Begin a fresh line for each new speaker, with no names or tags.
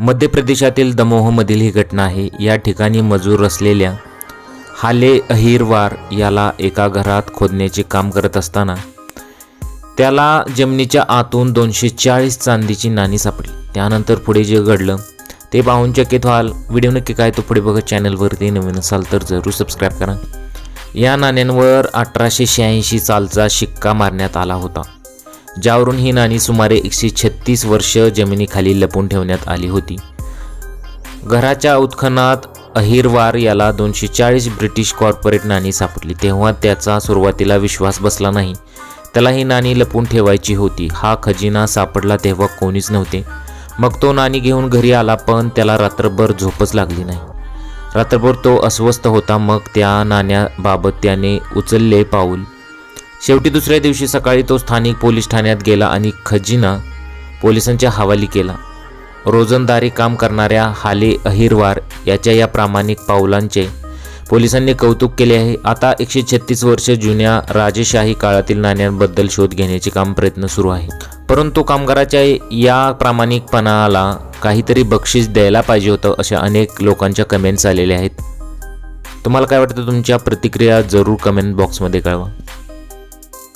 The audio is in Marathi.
मध्य प्रदेशातील दमोहमधील ही घटना आहे. या ठिकाणी मजूर असलेल्या हाले अहिरवार याला एका घरात खोदण्याचे काम करत असताना त्याला जमिनीच्या आतून दोनशे चाळीस चांदीची नाणी सापडली. त्यानंतर पुढे जे घडलं ते पाहून चकित व्हाल. व्हिडिओ नक्की काय तो पुढे बघत चॅनलवरती नवीन असाल तर जरूर सबस्क्राईब करा. या नाण्यांवर अठराशे शहाऐंशी सालचा शिक्का मारण्यात आला होता. ज्यावरून ही नाणी सुमारे एकशे छत्तीस वर्ष जमिनीखाली लपून ठेवण्यात आली होती. घराच्या उत्खनात अहिरवार याला दोनशे चाळीस ब्रिटिश कॉर्पोरेट नाणी सापडली. तेव्हा त्याचा सुरुवातीला विश्वास बसला नाही. त्याला ही नाणी लपून ठेवायची होती. हा खजिना सापडला तेव्हा कोणीच नव्हते. मग तो नाणी घेऊन घरी आला पण त्याला रात्रभर झोपच लागली नाही. रात्रभर तो अस्वस्थ होता. मग त्या नाण्याबाबत त्याने उचलले पाऊल. शेवटी दुसऱ्या दिवशी सकाळी तो स्थानिक पोलीस ठाण्यात गेला आणि खजिना पोलिसांच्या हवाली केला. रोजंदारी काम करणाऱ्या हाले अहिरवार याच्या या प्रामाणिक पावलांचे पोलिसांनी कौतुक केले आहे. आता एकशे छत्तीस वर्ष जुन्या राजेशाही काळातील नाण्यांबद्दल शोध घेण्याचे काम प्रयत्न सुरू आहे परंतु कामगाराच्या या प्रामाणिकपणाला काहीतरी बक्षीस द्यायला पाहिजे होतं अशा अनेक लोकांच्या कमेंट्स आलेल्या आहेत. तुम्हाला काय वाटतं? तुमच्या प्रतिक्रिया जरूर कमेंट बॉक्समध्ये कळवा.